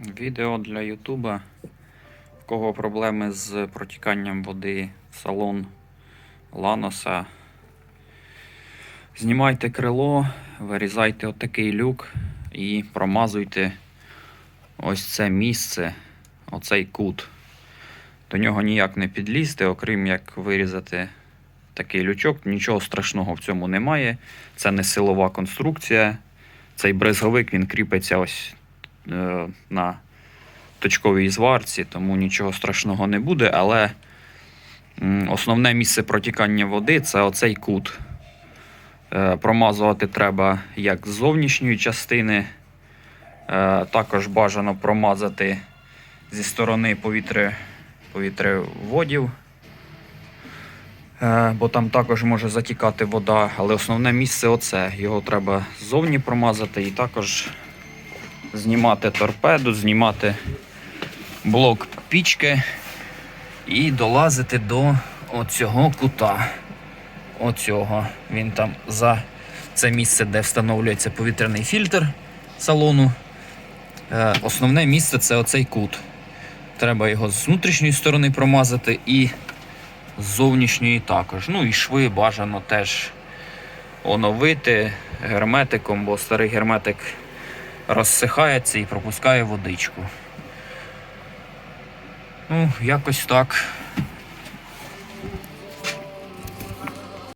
Відео для Ютуба. В кого проблеми з протіканням води в салон Ланоса. Знімайте крило, вирізайте отакий люк і промазуйте ось це місце, оцей кут. До нього ніяк не підлізти, окрім як вирізати такий лючок. Нічого страшного в цьому немає. Це не силова конструкція. Цей бризговик він кріпиться ось на точковій зварці, тому нічого страшного не буде. Але основне місце протікання води це оцей кут. Е, Промазувати треба як з зовнішньої частини. Е, Також бажано промазати зі сторони повітря, повітряводів. Е, Бо там також може затікати вода, але основне місце оце. Його треба ззовні промазати і також знімати торпеду, знімати блок пічки і долазити до оцього кута. Оцього. Він там за це місце, де встановлюється повітряний фільтр салону. Е, Основне місце це оцей кут. Треба його з внутрішньої сторони промазати і з зовнішньої також. Ну і шви бажано теж оновити герметиком, бо старий герметик розсихається і пропускає водичку. Ну, якось так.